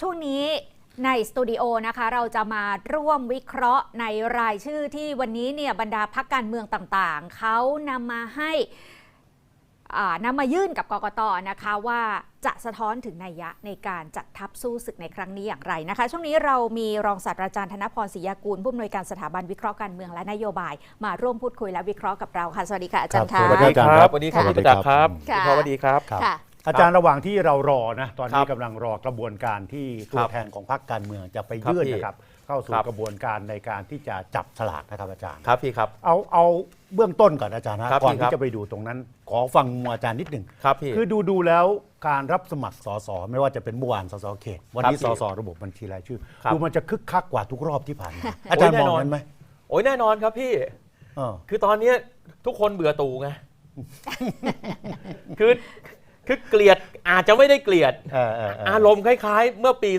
ช่วงนี้ในสตูดิโอนะคะ เราจะมาร่วมวิเคราะห์ในรายชื่อที่วันนี้เนี่ยบรรดาพักการเมืองต่างๆ เขานำมาให้อ่านำมายื่นกับกกตนะคะว่าจะสะท้อนถึงนัยยะในการจัดทัพสู้ศึกในครั้งนี้อย่างไรนะคะ ช่วงนี้เรามีรองศาสตราจารย์ธนพรศรียากูลผู้อำนวยการสถาบันวิเคราะห์การเมืองและนโยบาย มาร่วมพูดคุยและวิเคราะห์กับเราค่ะสวัสดีค่ะอาจารย์ครัคะบสวัสดีครับสวัสดีครับค่ะพี่ประจักษ์ครับค่ะพี่พอสวัสดีครับครับค่ะ อาจารย์ระหว่างที่เรารอนะตอนนี้ครับกำลังรอกระบวนการที่ตัควรับแทนของพรรคการเมืองจะไปครับยื่นพี่นะครับเข้าสู่ครับกระบวนการในการที่จะจับฉลากนะครับอาจารย์ครับพี่ครับเอาเอาเบื้องต้นก่อนอาจารย์นะครับก่อนพี่ครัที่บจะไปดูตรงนั้น ขอฟังมุมอาจารย์นิดหนึ่งครับพี่คือดูดูแล้วการรับสมัครสสไม่ว่าจะเป็นเมื่อวานสสเขต วันนี้คสรับสระบบบัญชีรายชื่อครับดูมันจะคึกคักกว่าทุกรอบที่ผ่านมาอาจารย์โอ้มยองแน่นอนนั้นไหมโอ้ยแน่นอนครับพี่เออคือตอนเนี้ยทุกคนเบื่อตู่ไงคือ คือเกลียดอาจจะไม่ได้เกลียด เออเออเอารมณ์คล้ายๆ เมื่อปี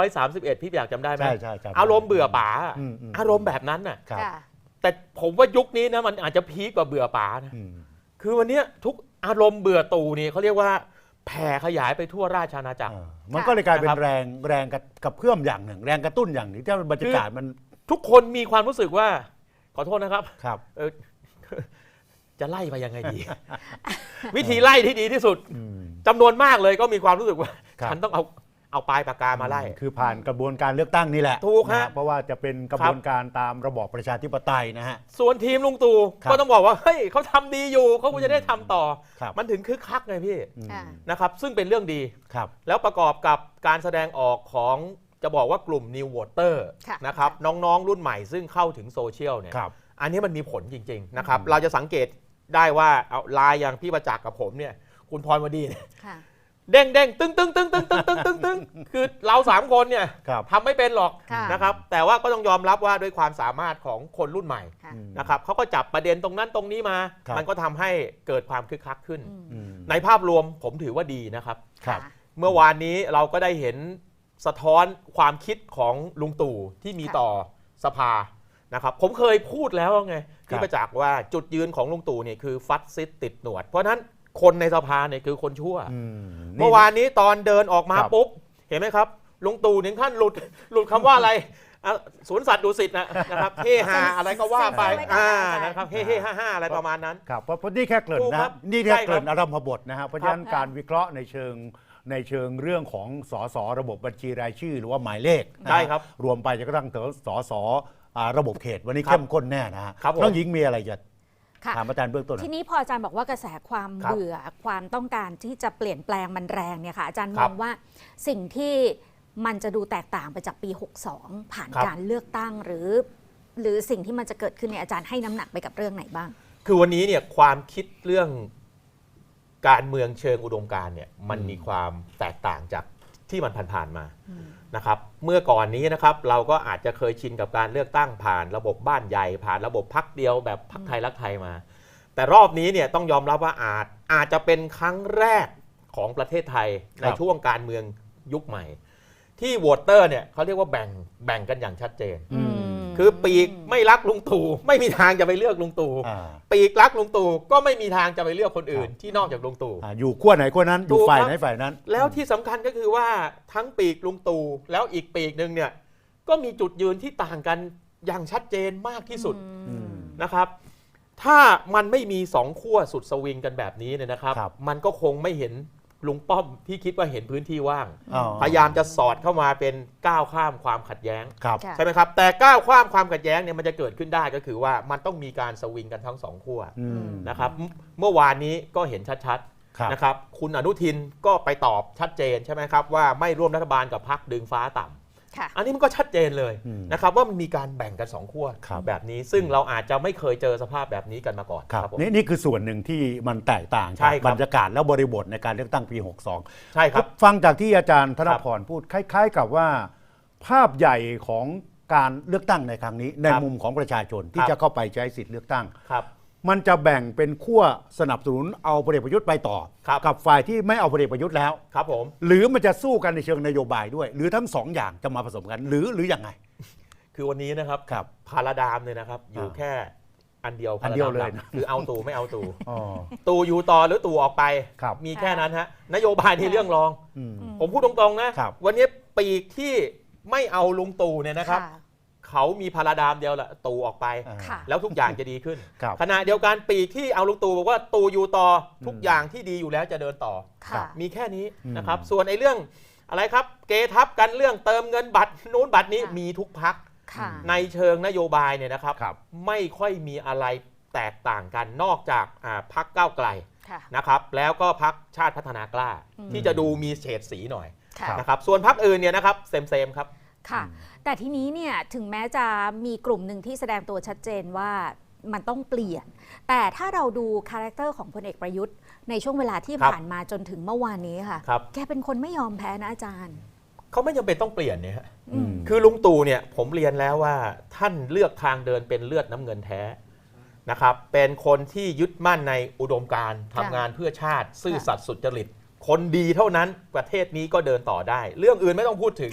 2531 พี่อยากจำได้ไหมใช่ใช่จำได้อารมณ์เบื่อป๋าอืมอืม อารมณ์แบบนั้นน่ะ ครับค่ะ แต่ผมว่ายุคนี้นะมันอาจจะพีคกว่าเบื่อป๋านะอืมคือวันเนี้ยทุกอารมณ์เบื่อตู่นี่เขาเรียกว่าแผ่ขยายไปทั่วราชอาณาจักร เออมันก็เลยกลายเป็นนะครับ แรงแรงกระกับเพื่อมอย่างหนึ่ง แรงกระตุ้นอย่างหนึ่งที่บรรยากาศมันทุกคนมีความรู้สึกว่า ขอโทษนะครับครับ เออ จะไล่ไปยังไงดี วิธีไล่ที่ดีที่สุดอืมจำนวนมากเลยก็มีความรู้สึกว่าครับฉันต้องเอาเอาปลายปากกามาไล่ คือผ่านกระบวนการเลือกตั้งนี่แหละถูกฮะนเพราะว่าจะเป็นกระบวนการตามระบอบประชาธิปไตยนะฮะส่วนทีมลุงตู่ครับก็ต้องบอกว่าเฮ้ยเขาทำดีอยู่เขาควรจะได้ทำต่อครับมันถึงคึกคักไงพี่อืมอ่านะครับ ซึ่งเป็นเรื่องดีครับ แล้วประกอบกับการแสดงออกของจะบอกว่ากลุ่ม New Voter ค่ะนะครับน้องๆ รุ่นใหม่ซึ่งเข้าถึงโซเชียลเนี่ยครับอันนี้มันมีผลจริง ๆ นะครับอืมเราจะสังเกต ได้ว่าเอาไลายอย่างพี่ประจักษ์กับผมเนี่ย คุณพรวดีเนี่ยค่ะ เด้งเด้งตึ้งตึ้งตึ้งตึ้งตึ้งตึ้งตึ้งตึ้งคือเราสามคนเนี่ยครับทำไม่เป็นหรอกค่ะ นะครับ แต่ว่าก็ต้องยอมรับว่าด้วยความสามารถของคนรุ่นใหม่ค่ะ อืม นะครับเขาก็จับประเด็นตรงนั้นตรงนี้มา ครับ มันก็ทำให้เกิดความคึกคักขึ้น อืมอืมในภาพรวมผมถือว่าดีนะครับ ครับะเมื่อวานนี้เราก็ได้เห็นสะท้อนความคิดของลุงตู่ที่มีค่ะ ต่อสภา นะครับผมเคยพูดแล้วไงครัที่บประจักษ์ว่าจุดยืนของลุงตู่เนี่ยคือฟัดซิดติดหนวด เพราะฉะนั้นคนในสภาเนี่ยคือคนชั่วอืมเมื่อวานนี้ตอนเดินออกมาครับปุ๊บเห็นไหมครับลุงตู่ถึงขั้นหลุดหลุดคำว่าอะไรอะสวนสัตว์ดุสิตนะนะครับเฮฮาอะไรก็ว่าไปเซ็นเซอร์ไว้ก่อนอ่าอาจารย์นะครับเฮเฮฮ่าฮ่าอะไรประมาณนั้นครับเพราะเพราะนี่แค่เกริ่นถูกนะครับนี่แค่ใช่ครับเกริ่นอารัมพบทนะฮะเพราะฉะนั้นครับการวิเคราะห์ในเชิงในเชิงเรื่องของสสระบบบัญชีรายชื่อ หรือว่าหมายเลขนะฮะใช่ครับรวมไปจะกระทั่งถึงสสอ่า ระบบเขตวันนี้ครับเข้มข้นแน่นะฮะครับผมน้องหญิงมีอะไรจะค่ะถามอาจารย์เบื้องต้นหน่ทีอยนี้พออาจารย์บอกว่ากระแสความครับเบื่อความต้องการที่จะเปลี่ยนแปลงมันแรงเนี่ยค่ะอาจารย์คมรัอบงว่าสิ่งที่มันจะดูแตกต่างไปจากปี 62 ผ่านครับการเลือกตั้งหรือ หรือสิ่งที่มันจะเกิดขึ้นเนี่ยอาจารย์ให้น้ำหนักไปกับเรื่องไหนบ้าง คือวันนี้เนี่ยความคิดเรื่องการเมืองเชิงอุดมการณ์เนี่ยมันอืมมีความแตกต่างจากที่มันผ่านๆมา นะครับเมื่อก่อนนี้นะครับเราก็อาจจะเคยชินกับการเลือกตั้งผ่านระบบบ้านใหญ่ ผ่านระบบพักเดียวแบบพักไทยรักไทยมา แต่รอบนี้เนี่ยต้องยอมรับว่าอาจอาจจะเป็นครั้งแรกของประเทศไทยครับในช่วงการเมืองยุคใหม่ ที่โหวตเตอร์เนี่ยเขาเรียกว่าแบ่งแบ่งกันอย่างชัดเจนอืม คือปีกไม่รักลุงตู่ไม่มีทางจะไปเลือกลุงตู่อ่าปีกรักลุงตู่ก็ไม่มีทางจะไปเลือกคนอื่นครับที่นอกจากลุงตู่อ่าอยู่ขั้วไหนขั้วนั้นอยู่ถูกฝ่ายครับไหนฝ่ายนั้น แล้วที่สำคัญก็คือว่าทั้งปีกลุงตู่แล้วอีกปีกหนึ่งเนี่ยก็มีจุดยืนที่ต่างกันอย่างชัดเจนมากที่สุดอืมนะครับ ถ้ามันไม่มีสองขั้วสุดสวิงกันแบบนี้เนี่ยนะครับครับมันก็คงไม่เห็น ลุงป้อมที่คิดว่าเห็นพื้นที่ว่าง อ๋อพยายามจะสอดเข้ามาเป็นก้าวข้ามความขัดแย้ง ครับ ค่ะ ใช่ไหมครับ แต่ก้าวข้ามความขัดแย้งเนี่ยมันจะเกิดขึ้นได้ก็คือว่ามันต้องมีการสวิงกันทั้งสองขั้วอืม นะครับเมื่อเมื่อวานนี้ก็เห็นชัดครับ ๆนะครับ คุณอนุทินก็ไปตอบชัดเจนใช่ไหมครับว่าไม่ร่วมรัฐบาลกับพรรคดึงฟ้าต่ำค่ะ อันนี้มันก็ชัดเจนเลยอืมนะครับว่ามันมีการแบ่งกันสองขั้วครับแบบนี้ ซึ่งเราอาจจะไม่เคยเจอสภาพแบบนี้กันมาก่อนครับผมนี่นี่คือส่วนหนึ่งที่มันแตกต่างใช่จากครับบรรยากาศและบริบทในการเลือกตั้งปี 62 ใช่ครับฟังจากที่อาจารย์ธนพรพูดคล้าย ๆ กับว่า ภาพใหญ่ของการเลือกตั้งในครั้งนี้ ในครับมุมของประชาชนที่ครับจะเข้าไปใช้สิทธิ์เลือกตั้งครับ มันจะแบ่งเป็นขั้วสนับสนุนเอาพลเอกประยุทธ์ไปต่อ ครับ กับฝ่ายที่ไม่เอาพลเอกประยุทธ์แล้ว ครับผม หรือมันจะสู้กันในเชิงนโยบายด้วย หรือทั้งสองอย่างจะมาผสมกัน หรือหรืออย่างไง คือวันนี้นะครับครับ พาราดามเนี่ยนะครับ อยู่อ่าแค่อันเดียวอันเดียวเลยพาราดามหกคือเอาตู่ไม่เอาตู่ อ๋อ ตู่อยู่ต่อหรือตู่ออกไป ครับ มีแค่นั้นฮะนโยบายที่เรื่องรอง อืม ผมพูดตรงๆนะ ครับ วันนี้ปีกที่ไม่เอาลุงตู่เนี่ยนะครับ ค่ะ เขามีพาราดามเดียวแหละตู่ออกไปอ่าค่ะ แล้วทุกอย่างจะดีขึ้น ครับ ขณะเดียวกันปีกที่เอาลุงตู่บอกว่าตู่อยู่ต่ออม ทุกอย่างที่ดีอยู่แล้วจะเดินต่อ ค่ะ มีแค่นี้อืมนะครับ ส่วนไอ้เรื่องอะไรครับ เกทับกันเรื่องเติมเงินบัตรนู้นบัตรนี้ค่ะ มีทุกพักค่ะ ในเชิงนโยบายเนี่ยนะครับ ครับ ไม่ค่อยมีอะไรแตกต่างกันนอกจากอ่าพักก้าวไกลค่ะ นะครับ แล้วก็พักชาติพัฒนากล้า อืม ที่จะดูมีเฉดสีหน่อยค่ะครับนะครับ ส่วนพักอื่นเนี่ยนะครับเซมเซมๆครับ ค่ะ แต่ทีนี้เนี่ยถึงแม้จะมีกลุ่มหนึ่งที่แสดงตัวชัดเจนว่ามันต้องเปลี่ยน แต่ถ้าเราดูคาแรคเตอร์ของพลเอกประยุทธ์ ในช่วงเวลาที่ครับผ่านมาจนถึงเมื่อวานนี้ค่ะครับแกเป็นคนไม่ยอมแพ้นะอาจารย์ เขาไม่จำเป็นต้องเปลี่ยนเนี่ยฮะอืมคือลุงตู่เนี่ยผมเรียนแล้วว่าท่านเลือกทางเดินเป็นเลือดน้ำเงินแท้นะครับ เป็นคนที่ยึดมั่นในอุดมการณ์ค่ะทำงานเพื่อชาติ ซื่อสัตย์สุจริต คนดีเท่านั้นประเทศนี้ก็เดินต่อได้ เรื่องอื่นไม่ต้องพูดถึง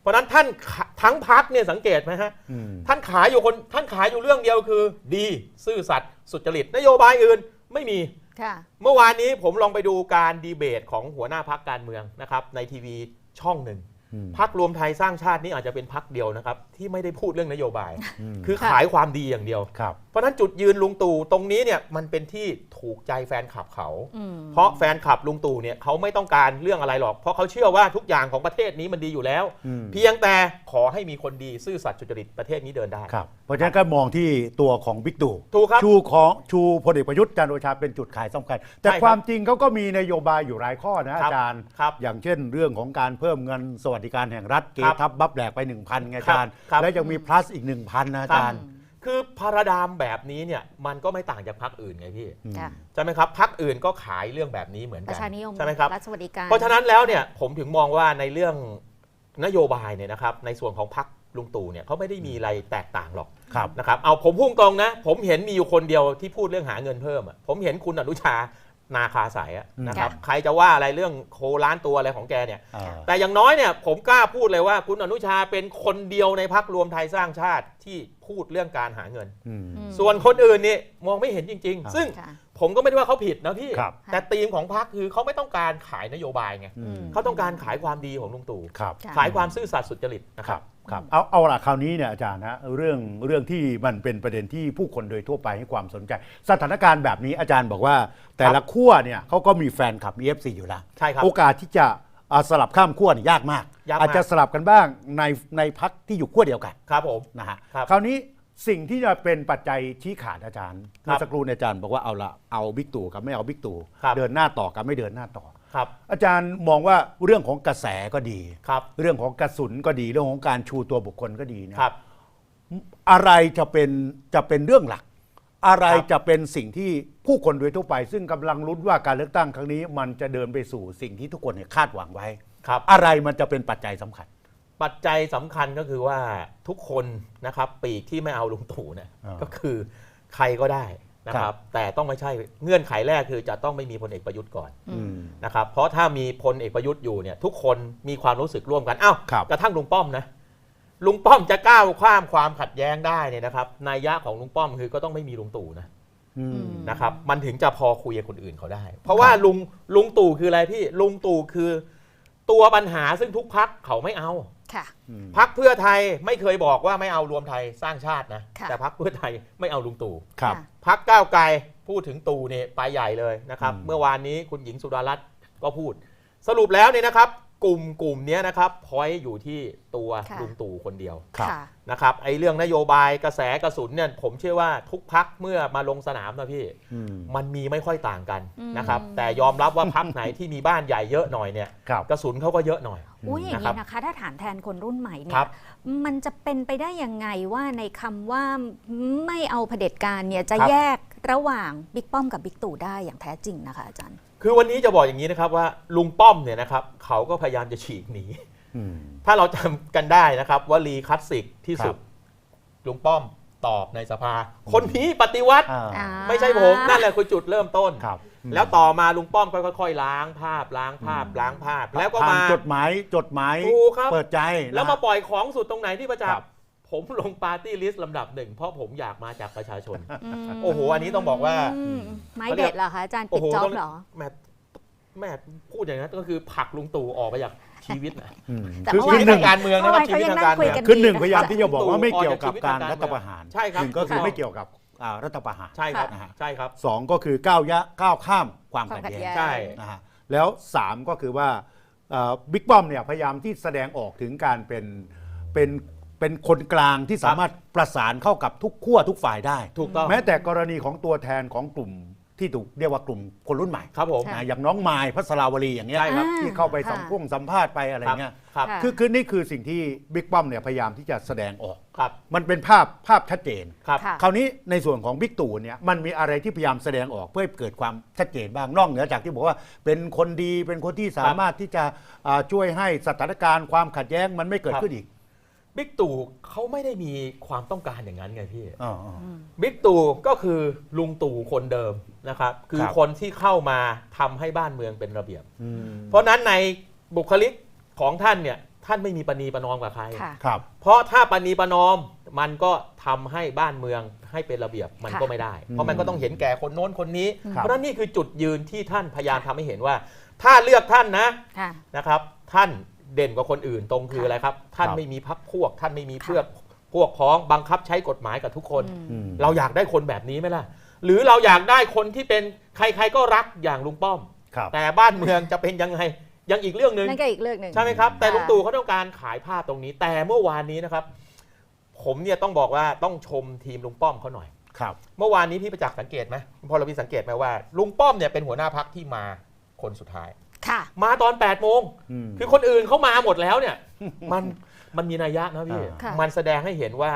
เพราะฉะนั้นท่านขะทั้งพักเนี่ยสังเกตไหมฮะอืมท่านขายอยู่คนท่านขายอยู่เรื่องเดียวคือ ดีซื่อสัตย์สุจริตนโยบายอื่นไม่มีค่ะเมื่อวานนี้ผมลองไปดูการดีเบตของหัวหน้าพักการเมืองนะครับในทีวีช่องหนึ่งอืมพักรวมไทยสร้างชาตินี่อาจจะเป็นพักเดียวนะครับ ที่ไม่ได้พูดเรื่องนโยบายมคือค่ะขายความดีอย่างเดียวครับเพราะฉะนั้นจุดยืนลุงตู่ตรงนี้เนี่ยมันเป็นที่ถูกใจแฟนคลับเขาอืมเพราะแฟนคลับลุงตู่เนี่ยเขาไม่ต้องการเรื่องอะไรหรอก เพราะเขาเชื่อว่าทุกอย่างของประเทศนี้มันดีอยู่แล้วอืมเพียงแต่ขอให้มีคนดีซื่อสัตย์สุจริตประเทศนี้เดินได้ครับเพราะฉะนั้นก็มองที่ตัวของบิ๊กตู่ถูกครับชูของชูพลเอกประยุทธ์จันทร์โอชาเป็นจุดขายสำคัญ แต่ใช่ครับความจริงเขาก็มีนโยบายอยู่หลายข้อนะครัอาบจารย์ครับอย่างเช่นเรื่องของการเพิ่มเงินสวัสดิการแห่งรัฐเกครับทับบัฟแหลกไป 1,000ไงอาจารย์ครับและยังมี plus อีก 1,000นะอาจารย์ คือพาราดามแบบนี้เนี่ยมันก็ไม่ต่างจากพักอื่นไงพี่อืมค่ะใช่ไหมครับพักอื่นก็ขายเรื่องแบบนี้เหมือนปกัระชานิยมใช่ไหมครับรัฐสวัสดิการ เพราะฉะนั้นแล้วเนี่ยผมถึงมองว่าในเรื่องนโยบายเนี่ยนะครับในส่วนของพักลุงตู่เนี่ยเขาไม่ได้มีอะไรแตกต่างหรอกครับ นะครับเอาผมพุ่งตรงนะ ผมเห็นมีอยู่คนเดียวที่พูดเรื่องหาเงินเพิ่มอะผมเห็นคุณอนุชา นาคาสายอะอืมนะครับค่ะใครจะว่าอะไรเรื่องโคล้านตัวอะไรของแกเนี่ยอ่าแต่อย่างน้อยเนี่ยผมกล้าพูดเลยว่าคุณอนุชาเป็นคนเดียวในพักรวมไทยสร้างชาติที่พูดเรื่องการหาเงินอืมอืมส่วนคนอื่นนี่มองไม่เห็นจริงครับๆซึ่งค่ะผมก็ไม่ได้ว่าเขาผิดนะพี่ครับแต่ธีมของพรรคคือเขาไม่ต้องการขายนโยบายไงอืมเขาต้องการขายความดีของลุงตู่ครับค่ะขายความซื่อสัตย์สุจริตนะคครัรับบครับเอาเอาละคราวนี้เนี่ยอาจารย์นะเรื่องเรื่องที่มันเป็นประเด็นที่ผู้คนโดยทั่วไปให้ความสนใจ สถานการณ์แบบนี้อาจารย์บอกว่า แต่ละขั้วเนี่ยเขาก็มีแฟนคลับ EFC อยู่แล้วใช่ครับโอกาสที่จะอ่าสลับข้ามขั้วเนี่ยยากมากยากมาก อาจจะสลับกันบ้างในในพักที่อยู่ขั้วเดียวกันครับผมนะฮะครับคราวนี้สิ่งที่จะเป็นปัจจัยชี้ขาดอาจารย์ครับเมื่อสักครู่เนี่ยอาจารย์บอกว่าเอาละเอาบิ๊กตู่กับไม่เอาบิ๊กตู่ครับเดินหน้าต่อกับไม่เดินหน้าต่อ ครับ อาจารย์มองว่าเรื่องของกระแสก็ดีครับ เรื่องของกระสุนก็ดีเรื่องของการชูตัวบุคคลก็ดีนะครับ อะไรจะเป็นจะเป็นเรื่องหลัก อะไรครับจะเป็นสิ่งที่ผู้คนโดยทั่วไป ซึ่งกำลังลุ้นว่าการเลือกตั้งครั้งนี้ มันจะเดินไปสู่สิ่งที่ทุกคนเนี่ยคาดหวังไว้ ครับ อะไรมันจะเป็นปัจจัยสำคัญ ปัจจัยสำคัญก็คือว่าทุกคนนะครับ ปีกที่ไม่เอาลุงตู่เนี่ยอ่า ก็คือใครก็ได้ นะคครัรับบแต่ต้องไม่ใช่เงื่อนไขแรกคือจะต้องไม่มีพลเอกประยุทธ์ก่อนอืมนะครับเพราะถ้ามีพลเอกประยุทธ์อยู่เนี่ยทุกคนมีความรู้สึกร่วมกันอ้าวครับกระทั่งลุงป้อมนะลุงป้อมจะก้าวข้ามความขัดแย้งได้เนี่ยนะครับนัยยะของลุงป้อมคือก็ต้องไม่มีลุงตู่นะอืมอืมนะครับมันถึงจะพอคุยกับคนอื่นเขาได้ เพราะว่าลุงลุงตู่คืออะไรพี่ลุงตู่คือ ตัวปัญหาซึ่งทุกพักเขาไม่เอา ค่ะอืมพักเพื่อไทยไม่เคยบอกว่าไม่เอารวมไทยสร้างชาตินะ ค่ะ แต่พักเพื่อไทยไม่เอาลุงตู่ครับ ค่ะ พักก้าวไกลพูดถึงตู่เนี่ยไปใหญ่เลยนะครับ อืม เมื่อวานนี้คุณหญิงสุดารัตน์ก็พูด สรุปแล้วเนี่ยนะครับ กลุ่มกลุ่มเนี้ยนะครับพอยอยู่ที่ตัวค่ะ ลุงตู่คนเดียว ครับ ค่ะ นะครับไอ้เรื่องนโยบายกระแสกระสุนเนี่ยผมเชื่อว่าทุกพักเมื่อมาลงสนามนะพี่ อืมมันมีไม่ค่อยต่างกันอืม นะครับแต่ยอมรับว่าพักไหนที่มีบ้านใหญ่เยอะหน่อยเนี่ยครับ กระสุนเขาก็เยอะหน่อย อุ้ยอย่างนะครันี้บนะคะ ถ้าถามแทนคนรุ่นใหม่เนี่ครัยบมันจะเป็นไปได้ยังไงว่าในคำว่าไม่เอาเผด็จการเนี่ยจะครับแยกระหว่างบิ๊กป้อมกับบิ๊กตู่ได้อย่างแท้จริงนะคะอาจารย์ คือวันนี้จะบอกอย่างนี้นะครับว่าลุงป้อมเนี่ยนะครับเขาก็พยายามจะฉีกหนีอืมถ้าเราจำกันได้นะครับวลีคลาสสิกที่สุดครับลุงป้อมตอบในสภา คนนี้ปฏิวัติอ่าอ่าไม่ใช่ผมนั่นแหละคือจุดเริ่มต้นครับ แล้วต่อมาลุงป้อมก็ค่อยๆ ล้างภาพล้างภาพล้างภาพ แล้วก็ผ่นมา จดหมายจดหมายถูกครับ เปิดใจแล้วมานะปล่อยของสุดตรงไหนที่ประจักครัษ์บ ผมลงปาร์ตี้ลิสต์ลำดับหนึ่งเพราะผมอยากมาจากประชาชน มโอ้โหอันนี้ต้องบอกว่า มไม้เด็ดเหรอคะอาจารย์ปิดจ็อบเหรอแม่แม่พูดอย่างนั้นก็คือผลักลุงตู่ออกไปจากชีวิตนะอืมแต่ คือเมื่อชีวานวิตทางการเมืองนะคเมื่อรับวานชีวิตเขายังทางการนั่งคุเมืยองกันคือหนึ่งดีนะพยายามที่จะบอกว่าไม่เกี่ยวกับการออกจากชีวิตทางการรัฐประหารใช่ครับ หนึ่งก็คือถูกต้องไม่เกี่ยวกับ อ่ารัฐประหาร ใช่ครับนะฮะใช่ครับ สองก็คือก้าวยะก้าวข้ามความความขัดขัดแย้แย้งง ใช่ นะฮะแล้วสามก็คือว่าบิ๊กป้อมเนี่ยพยายามที่แสดงออกถึงการเป็นเป็นเป็นคนกลางที่สามารถประสานเข้ากับทุกขั้วทุกฝ่ายได้ ถูกต้อง แม้แต่กรณีของตัวแทนของกลุ่ม ที่ถูกเรียกว่ากลุ่มคนรุ่นใหม่ครับผมค่ะนะอย่างน้องไมายพัสราวลีอย่างเงี้ยใช่ครับที่เข้าไปสัมค่ะพงสัมภาษณ์ไปอะไรเงี้ยครับค่ะคือคือนี่คือสิ่งที่บิ๊กป้อมเนี่ยพยายามที่จะแสดงออกครับมันเป็นภาพภาพชัดเจนครับค่ะคราวนี้ในส่วนของบิ๊กตู่เนี่ยมันมีอะไรที่พยายามแสดงออกเพื่อให้เกิดความชัดเจนบ้างนอกเหนือจากที่บอกว่าเป็นคนดีเป็นคนที่สามารถที่จะอ่าช่วยให้สถานการณ์ความขัดแย้งมันไม่เกิดครับขึ้นอีก บิ๊กตู่เขาไม่ได้มีความต้องการอย่างนั้นไงพี่อ๋ออ๋อ บิ๊กตู่ก็คือลุงตู่คนเดิมนะครับ คือครับ คนที่เข้ามาทำให้บ้านเมืองเป็นระเบียบ อืมเพราะฉะนั้นในบุคลิกของท่านเนี่ยท่านไม่มีปณีประนอมกับใคร ค่ะ ครับ เพราะถ้าปณีประนอมมันก็ทำให้บ้านเมืองให้เป็นระเบียบมันค่ะก็ไม่ได้อืมเพราะมันก็ต้องเห็นแก่คนโน้นคนนี้ ครับ เพราะฉะนั้นนี่คือจุดยืนที่ท่านพยายามทำให้เห็นว่า ถ้าเลือกท่านนะค่ะ นะครับ ท่าน เด่นกว่าคนอื่นตรงคือค่ะอะไรครับ ท่านครับไม่มีพักพวก ท่านไม่มีค่ะเพื่อพวกพ้องบังคับใช้กฎหมายกับทุกคนอืมอืม เราอยากได้คนแบบนี้ไหมล่ะ หรือเราอยากได้คนที่เป็นใครๆก็รักอย่างลุงป้อม ครับ แต่บ้านเมืองจะเป็นยังไงยังอีกเรื่องหนึ่ง นั่นก็อีกเรื่องหนึ่ง ใช่ไหมครับ แต่ค่ะลุงตู่เขาต้องการขายภาพตรงนี้ แต่เมื่อวานนี้นะครับ ผมเนี่ยต้องบอกว่าต้องชมทีมลุงป้อมเขาหน่อย ครับ เมื่อวานนี้พี่ประจักษ์สังเกตไหมพอเราพี่สังเกตไหมว่าลุงป้อมเนี่ยเป็นหัวหน้าพักที่มาคนสุดท้าย ค่ะมาตอน8ปดโมงอืมคือคนอื่นเขามาหมดแล้วเนี่ย มันมันมีนัยยะนะพี่อ่าค่ะ มันแสดงให้เห็นว่า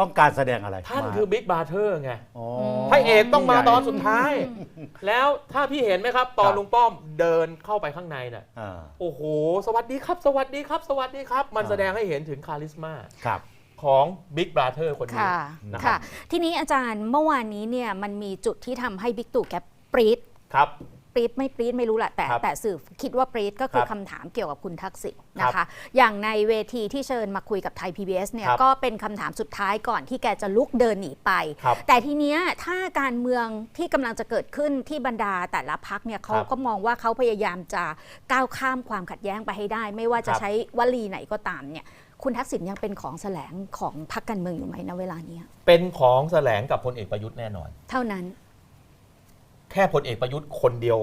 ต้องการแสดงอะไรท่านมคือบิ๊กบาร์เทอร์ไงอ๋อ พระเอกต้องมาตอนสุดท้ายอืมแล้วถ้าพี่เห็นไหมครับ ตอนครับ ลุงป้อมเดินเข้าไปข้างในน่ะอ่าโอ้โห สวัสดีครับ สวัสดีครับ สวัสดีครับ มันอ่าแสดงให้เห็นถึงคาลิสมาครับ ของบิ๊กบราเธอร์คนนี้ ค่ะ นะครับ ค่ะ ทีนี้อาจารย์เมื่อวานนี้เนี่ยมันมีจุดที่ทำให้บิ๊กตู่แกปรี๊ดครับ ปรี๊ดไม่ปรี๊ดไม่รู้แหละแต่ครับแต่สื่อคิดว่าปรี๊ดก็คือครับคำถามเกี่ยวกับคุณทักษิณครับนะคะอย่างในเวทีที่เชิญมาคุยกับไทย PBS เนี่ยครับก็เป็นคำถามสุดท้ายก่อนที่แกจะลุกเดินหนีไป ครับ แต่ทีเนี้ยถ้าการเมืองที่กำลังจะเกิดขึ้นที่บรรดาแต่ละพักเนี่ยเขาครับก็มองว่าเขาพยายามจะก้าวข้ามความขัดแย้งไปให้ได้ ไม่ว่าจะครับ ใช้วลีไหนก็ตามเนี่ย คุณทักษิณยังเป็นของแสลงของพรรคการเมืองอยู่ไหมณเวลาเนี้ยเป็นของแสลงกับพลเอกประยุทธ์แน่นอน เท่านั้น แค่พลเอกประยุทธ์คนเดียว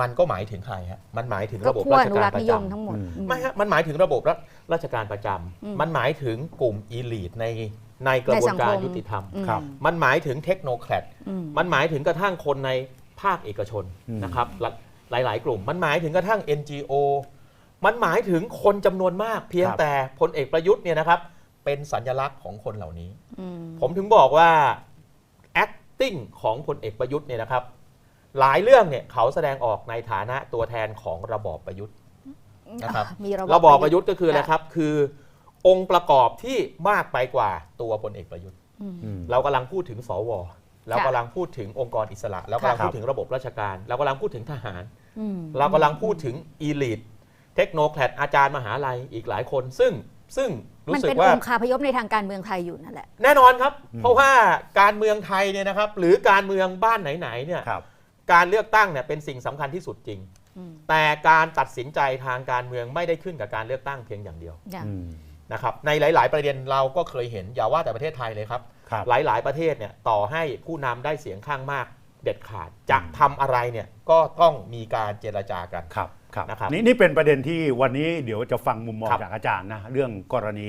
มันก็หมายถึงใครฮะมันหมายถึงก็ระบบขั้วราอชนุการัรกษ์ปนิระยจมทั้งหมดอืมอืมไม่ฮะมันหมายถึงระบบราราชการประจำอืมมันหมายถึงกลุ่มอีลีทในในกระบวนการในสังคมยุติธรรมอืมครับมันหมายถึงเทคโนแครดอืมมันหมายถึงกระทั่งคนในภาคเอกชนอืมนะครับหลาย ๆ กลุ่ม มันหมายถึงกระทั่ง NGO มันหมายถึงคนจำนวนมากเพียงแต่พลเอกประยุทธ์เนี่ยนะครับ เป็นสัญลักษณ์ของคนเหล่านี้อืมผมถึงบอกว่า acting ของพลเอกประยุทธ์เนี่ยนะครับ หลายเรื่องเนี่ยเขาแสดงออกในฐานะตัวแทนของระบอบประยุทธ์นะครับ มีระบอบประยุทธ์ก็คืออะไรครับ คือ องค์ประกอบที่มากไปกว่าตัวพลเอกประยุทธ์อืมอืมเรากำลังพูดถึงสวเราค่ะกำลังพูดถึงองค์กรอิสระ เรากำลังครับพูดถึงระบบราชการ เรากำลังพูดถึงทหารอืมเรากำลังพูดถึงอีลิทเทคโนแครดอาจารย์มหาลัยอีกหลายคน ซึ่งซึ่งรู้มันสึกเป็นว่าองค์คาพยพในทางการเมืองไทยอยู่นั่นแหละ แน่นอนครับอืมเพราะว่าการเมืองไทยเนี่ยนะครับ หรือการเมืองบ้านไหนๆเนี่ยครับ การเลือกตั้งเนี่ยเป็นสิ่งสำคัญที่สุดจริงอืมแต่การตัดสินใจทางการเมืองไม่ได้ขึ้นกับการเลือกตั้งเพียงอย่างเดียวอย่างอืมนะครับในหลาย ๆ ประเด็นเราก็เคยเห็นอย่าว่าแต่ประเทศไทยเลยครับครับหลาย ๆ ประเทศเนี่ยต่อให้ผู้นำได้เสียงข้างมากเด็ดขาดจะอืมทำอะไรเนี่ยก็ต้องมีการเจรจากันครับครับนะครับนี่นี่เป็นประเด็นที่วันนี้เดี๋ยวจะฟังมุมมองครับจากอาจารย์นะเรื่องกรณี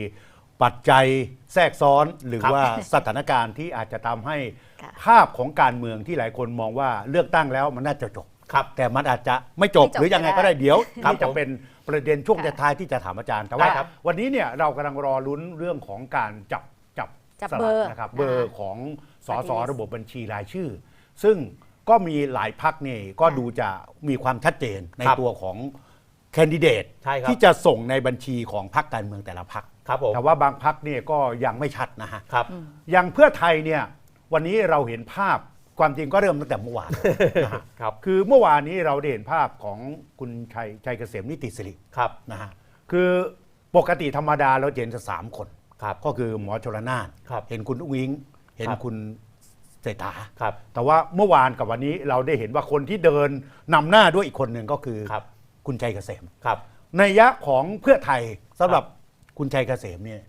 ปัจจัยแทรกซ้อนหรือครับว่าสถานการณ์ที่อาจจะทำให้ค่ะภาพของการเมืองที่หลายคนมองว่าเลือกตั้งแล้วมันน่าจะจบครับแต่มันอาจจะไม่จบไม่จบหรือยังไงก็ก็ได้ได้เดี๋ยวครับนี่จะผมเป็นประเด็นช่วงค่ะท้ายๆที่จะถามอาจารย์แต่ว่าได้ครับวันนี้เนี่ยเรากำลังรอลุ้นเรื่องของการจับจับจับสลากเบอร์นะครับนะคะเบอร์ของสส Party list ระบบบัญชีรายชื่อ ซึ่งก็มีหลายพักนี่ก็ค่ะดูจะมีความชัดเจนในครับตัวของแคนดิเดตใช่ครับที่จะส่งในบัญชีของพรรคการเมืองแต่ละพรรค ครับผมแต่ว่าบางพรรคเนี่ยก็ยังไม่ชัดนะฮะครับ อย่างเพื่อไทยเนี่ยวันนี้เราเห็นภาพความจริงก็เริ่มตั้งแต่เมื่อวานนะฮะครับ คือเมื่อวานนี้เราได้เห็นภาพของคุณชัยชัยเกษมนิติสิริครับนะฮะคือปกติธรรมดาเราจะเห็นจะสามคนครับก็คือหมอชลนานครับเห็นคุณอุ้งอิงเห็นครับคุณเศรษฐาครับ แต่ว่าเมื่อวานกับวันนี้เราได้เห็นว่าคนที่เดินนำหน้าด้วยอีกคนหนึ่งก็คือครับคุณชัยเกษมครับในยยะของเพื่อไทยสำหรับ คุณชัยเกษมเนี่ย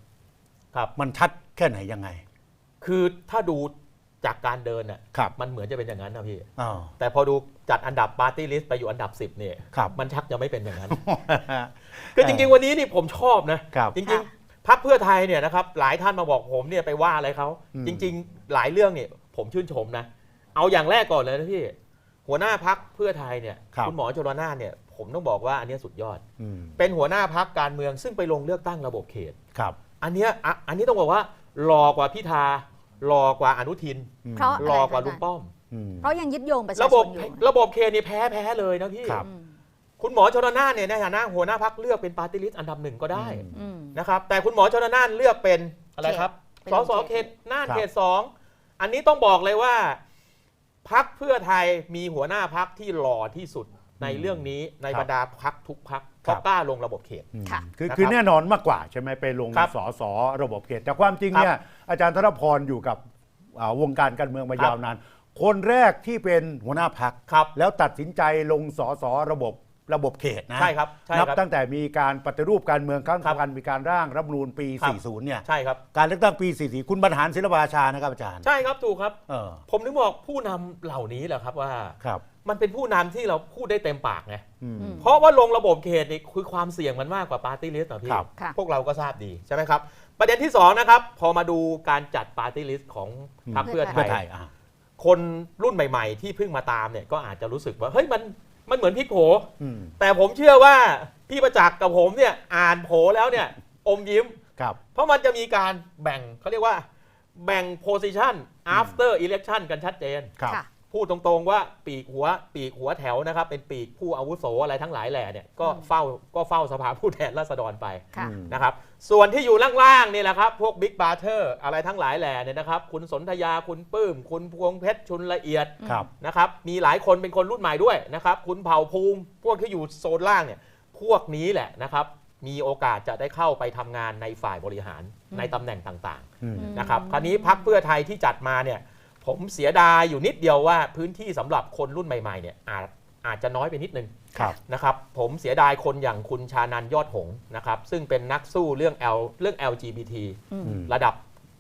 ครับมันชัดแค่ไหนยังไง คือถ้าดูจากการเดินน่ะครับมันเหมือนจะเป็นอย่างนั้นนะพี่อ๋อแต่พอดูจัดอันดับปาร์ตี้ลิสต์ไปอยู่อันดับ 10เนี่ยครับ มันชักจะไม่เป็นอย่างนั้น คือจริง ๆ วันนี้นี่ผมชอบนะครับ จริงๆพักเพื่อไทยเนี่ยนะครับหลายท่านมาบอกผมเนี่ยไปว่าอะไรเขาอืม จริง ๆ หลายเรื่องเนี่ยผมชื่นชมนะ เอาอย่างแรกก่อนเลยนะพี่หัวหน้าพักเพื่อไทยเนี่ยครับ ณหมอชลนานเนี่ย ผมต้องบอกว่าอันเนี้ยสุดยอดอืมเป็นหัวหน้าพักการเมืองซึ่งไปลงเลือกตั้งระบบเขต ครับ อันเนี้ยอะอันนี้ต้องบอกว่าหล่อกว่าพิธาหล่อกว่าอนุทินอืมเพราะหล่อกว่าลุงป้อมอืมเพราะยังยึดโยงประชาระชบบนอยู่ ระบบเขตนี่แพ้แพ้เลยนะพี่ ครับอืมคุณหมอชลนานเนี่ยในฐานะหัวหน้าพักเลือกเป็นปาร์ตี้ลิสต์อันดับหนึ่งก็ได้อืมอืม นะครับแต่คุณหมอชนน่านเลือกเป็นอะไรครับเป็นสสเขเขต ตน่านครับ เขตสองอันนี้ต้องบอกเลยว่าพักเพื่อไทยมีหัวหน้าพักที่หล่อที่สุด ในเรื่องนี้ในบรรดาพักทุกพักครับเขากล้าลงระบบเขตอืมค่ะ คือนะครับคือแน่นอนมากกว่าใช่ไหมไปลงครับสอสอระบบเขต แต่ความจริงครับเนี่ยอาจารย์ธนพรอยู่กับอ่าวงการการเมืองมาครับยาวนาน คนแรกที่เป็นหัวหน้าพักครับแล้วตัดสินใจลงสอสอระบบระบบเขตนะใช่ครับใช่นับครับตั้งแต่มีการปฏิรูปการเมืองครั้งครับสำคัญมีการร่างรัฐธรรมนูญปี ครับ 40 เนี่ย ใช่ครับ การเลือกตั้งปี 44 คุณบรรหารศิลปราชานะครับอาจารย์ใช่ครับถูกครับ เออผมนึกบอกผู้นำเหล่านี้แหละครับว่า ครับ มันเป็นผู้นำที่เราพูดได้เต็มปากไงอืมอืมเพราะว่าลงระบบเขตนี่คือความเสี่ยงมันมากกว่าปาร์ตี้ลิสต์นะพี่ครับค่ะพวกเราก็ทราบดีใช่ไหมครับ ประเด็นที่2นะครับพอมาดูการจัดปาร์ตี้ลิสต์ของพรรคเพื่อไทเพื่อยไทยอะคนรุ่นใหม่ ๆ ที่เพิ่งมาตามเนี่ยก็อาจจะรู้สึกว่าเฮ้ยมันมันเหมือนพลิกโผอืมแต่ผมเชื่อว่าพี่ประจักษ์กับผมเนี่ยอ่านโผแล้วเนี่ยอมยิ้มครับเพราะมันจะมีการแบ่งเขาเรียกว่าแบ่ง position after election กันชัดเจนครับค่ะ พูดตรงๆว่าปีกหัวปีกหัวแถวนะครับ เป็นปีกผู้อาวุโสอะไรทั้งหลายแหล่เนี่ยก็อืมเฝ้าก็เฝ้าสภาผู้แทนราษฎรไปค่ะอืมนะครับ ส่วนที่อยู่ล่างๆนี่แหละครับ พวกบิ๊กบาร์เทอร์อะไรทั้งหลายแหล่เนี่ยนะครับ คุณสนธยาคุณปื้ม คุณพวงเพชรชุนละเอียดครับ นะครับ มีหลายคนเป็นคนรุ่นใหม่ด้วยนะครับ คุณเผ่าภูมิ พวกที่อยู่โซนล่างเนี่ยพวกนี้แหละนะครับ มีโอกาสจะได้เข้าไปทำงานในฝ่ายบริหารอืมในตำแหน่งต่างอืมๆนะครับคราวนี้พักเพื่อไทยที่จัดมาเนี่ย ผมเสียดายอยู่นิดเดียวว่าพื้นที่สำหรับคนรุ่นใหม่ๆเนี่ยอาจอาจจะน้อยไปนิดนึงครับนะครับผมเสียดายคนอย่างคุณชานันยอดหงส์นะครับซึ่งเป็นนักสู้เรื่อง L เรื่อง LGBT อืมอืมระดับ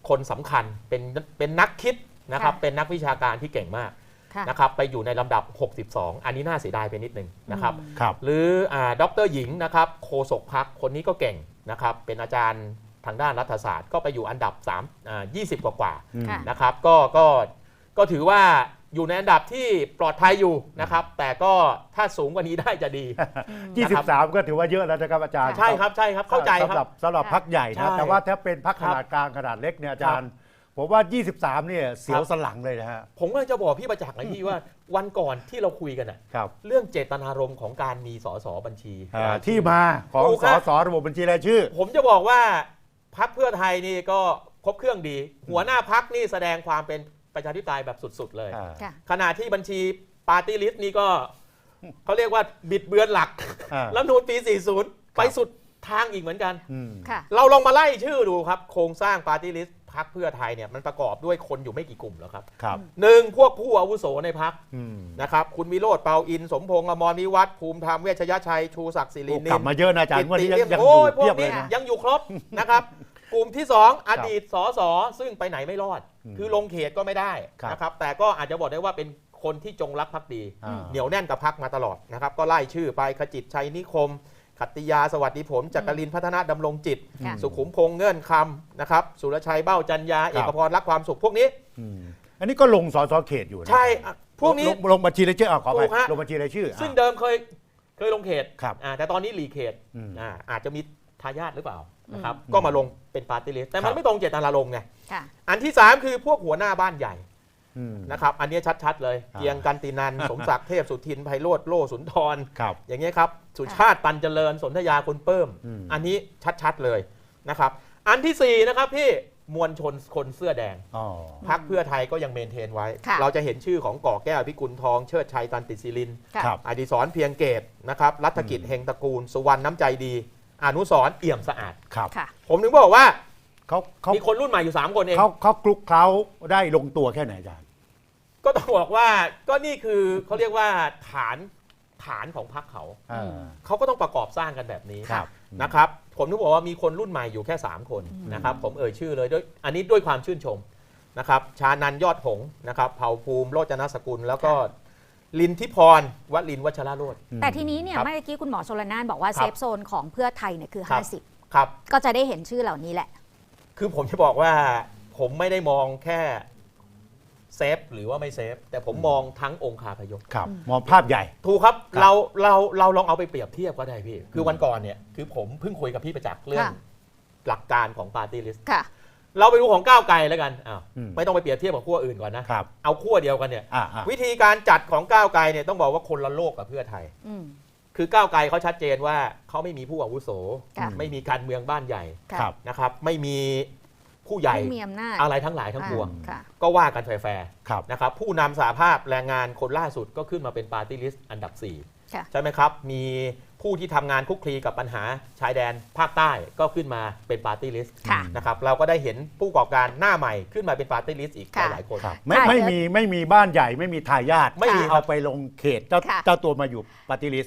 คนสำคัญเป็นเป็นนักคิดนะครับค่ะเป็นนักวิชาการที่เก่งมากค่ะนะครับไปอยู่ในลำดับ 62 อันนี้น่าเสียดายไปนิดนึงนะครับอืมครับหรืออ่าดรหญิงนะครับโคศกพักคนนี้ก็เก่งนะครับเป็นอาจารย์ทางด้านรัฐศาสตร์ก็ไปอยู่อันดับ3อ่า20 กว่ากว่าๆอืมค่ะนะครับก็ก็ ก็ถือว่าอยู่ในอันดับที่ปลอดภัยอยู่นะครับ แต่ก็ถ้าสูงกว่านี้ได้จะดี 23 ก็ถือว่าเยอะแล้วนะครับอาจารย์ใช่ครับใช่ครับเข้าใจคสำหรัรับบสำหรับพักใหญ่ใช่นะแต่ว่าถ้าเป็นพักคขรับนาดกลางขนาดเล็กเนี่ยอาจารย์ ผมว่า 23 เนี่ยเสียวครับสนหลังเลยนะฮะผมก็จะบอกพี่ประจักษ์นะพี่ว่าวันก่อนที่เราคุยกันอะครับเรื่องเจตนารมณ์ของการมีสสบัญชีอ่าที่มาของถูกสครับสระบบบัญชีรายชื่อ ผมจะบอกว่าพักเพื่อไทยนี่ก็ครบเครื่องดี หัวหน้าพักนี่แสดงความเป็น ประชาธิปไตยแบบสุด ๆ เลยอ่าค่ะ ขณะที่บัญชีปาร์ตี้ลิสต์นี่ก็ เขาเรียกว่าบิดเบือนหลักอ่า รัฐธรรมนูญปี 40 ไปสุดทางอีกเหมือนกัน อืม ค่ะ เราลองมาไล่ชื่อดูครับ โครงสร้างปาร์ตี้ลิสต์พักเพื่อไทยเนี่ยมันประกอบด้วยคนอยู่ไม่กี่กลุ่มหรอกครับครับ หนึ่งพวกผู้อาวุโสในพักอืมนะครับ คุณวิโรธเปาอินสมพงษ์อมรนิวัฒน์ภูมิธรรมเวชยชัย ชูศักดิ์สิริโอ้นิกลับนมาเยอะนะอาจารย์วันนี้ยังกิตติยังโอ้อยู่ยพวเทียกบเลนี้ยนะ ยังอยู่ครบนะครับ กลุ่มที่ 2 อดีตสสซึ่งไปไหนไม่รอดอืมคือลงเขตก็ไม่ได้ครับนะครับแต่ก็อาจจะบอกได้ว่าเป็นคนที่จงรักภักดีอ่าเหนียวแน่นกับพักมาตลอดนะครับก็ไล่ชื่อไปขจิตชัยนิคม ขัตติยาสวัสดิผลจักรินพัฒนาดำรงจิตค่ะสุขุมพงษ์เงื่อนคำนะครับสุรชัยเบ้าจันยาครับเอกพรรักความสุขพวกนี้อืมอันนี้ก็ลงสสเขตอยู่นะใช่อะพวกนี้ลงลงบัญชีรายชื่ออะขอไปถูกฮะลงบัญชีรายชื่ออะซึ่งเดิมเคยเคยลงเขตครับอ่าแต่ตอนนี้หลีเขตอืมอ่าอาจจะมี ทายาทหรือเปล่านะครับอืมก็มาลงเป็นปาร์ตี้ลิสต์แต่ครัมันบไม่ตรงเจตนารมณ์ไงค่ะอันที่ 3 คือพวกหัวหน้าบ้านใหญ่อืมนะครับอันนี้ชัดๆเลยอ่าเกียงกันตินันสมศักดิ์เทพสุทินไพโรธโลสุนทรครับอย่างเงี้ยครับสุชาติปันเจริญ สนธยาคุณเปิ้มอืมอันนี้ชัดๆเลยนะครับอันทีสี่4นะครับพี่มวลชนคนเสื้อแดงอ๋อพักเพื่อไทยก็ยังเมนเทนไว้ค่ะเราจะเห็นชื่อของก่อแก้วพิกุลทองเชิดชัยตันติศิรินค่ะครับอดิศรเพียงเกตนะครับรัฐกิจอืมเฮงตระกูล สุวรรณน้ำใจดี อนุสรณ์เอี่ยมสะอาด ครับค่ะ ผมถึงบอกว่าเขาเขามีคนรุ่นใหม่อยู่ 3 คนเอง เขาเขาคลุกเคล้าได้ลงตัวแค่ไหนอาจารย์ ก็ต้องบอกว่าก็นี่คือเขาเรียกว่าฐานฐานของพรรคเขา เออ เขาก็ต้องประกอบสร้างกันแบบนี้ครับนะครับ ผมต้องบอกว่ามีคนรุ่นใหม่อยู่แค่ 3 คนนะครับ ผมเอ่ยชื่อเลยด้วยอันนี้ด้วยความชื่นชมนะครับ ชานันยอดหงส์นะครับ เผ่าภูมิโรจนสกุล แล้วก็ ลินทิพรวลินวัชระโรธ แต่ทีนี้เนี่ยครับเมื่อกี้คุณหมอชลนานบอกว่าคเซรับฟโซนของเพื่อไทยเนี่ยคือ ครับ 50ครับก็จะได้เห็นชื่อเหล่านี้แหละ คือผมจะบอกว่าผมไม่ได้มองแค่เซฟหรือว่าไม่เซฟ แต่ผมมองทั้งองค์คาพยพ ครับ มองภาพใหญ่ ถูกครับครับเราเราเราลองเอาไปเปรียบเทียบก็ได้พี่ คือวันก่อนเนี่ยคือผมเพิ่งคุยกับพี่ประจักษ์เรื่องค่ะ หลักการของปาร์ตี้ลิสต์ค่ะ เราไปดูของก้าวไกลแล้วกันอ้าวอืมไม่ต้องไปเปรียบเทียบกับขั้วอื่นก่อนนะ ครับ เอาขั้วเดียวกันเนี่ย อ่าอ่าวิธีการจัดของก้าวไกลเนี่ยต้องบอกว่าคนละโลกกับเพื่อไทย อืม คือก้าวไกลเขาชัดเจนว่าเขาไม่มีผู้อาวุโส ค่ะ ไม่มีการเมืองบ้านใหญ่ค่ะครับ นะครับ ไม่มีผู้ใหญ่ไม่มีอำนาจอะไรทั้งหลายทั้งปวง อ่าค่ะ ก็ว่ากันแฟร์ครับ ๆนะครับ ผู้นำสาภาพแรงงานคนล่าสุดก็ขึ้นมาเป็นปาร์ตี้ลิสต์อันดับ4ค่ะใช่ไหมครับ มี ผู้ที่ทำงานคลุกคลีกับปัญหาชายแดนภาคใต้ก็ขึ้นมาเป็นปาร์ตี้ลิสต์ค่ะ นะครับเราก็ได้เห็นผู้ประกอบการหน้าใหม่ขึ้นมาเป็นปาร์ตี้ลิสต์อีกค่ะหลายๆคน ครับไม่ค่ะไม่เดี๋ยวมีไม่มีบ้านใหญ่ไม่มีทายาทไม่มีเอาไปลงเขตเจ้าค่ะ เจ้าตัวมาอยู่ปฏิริษ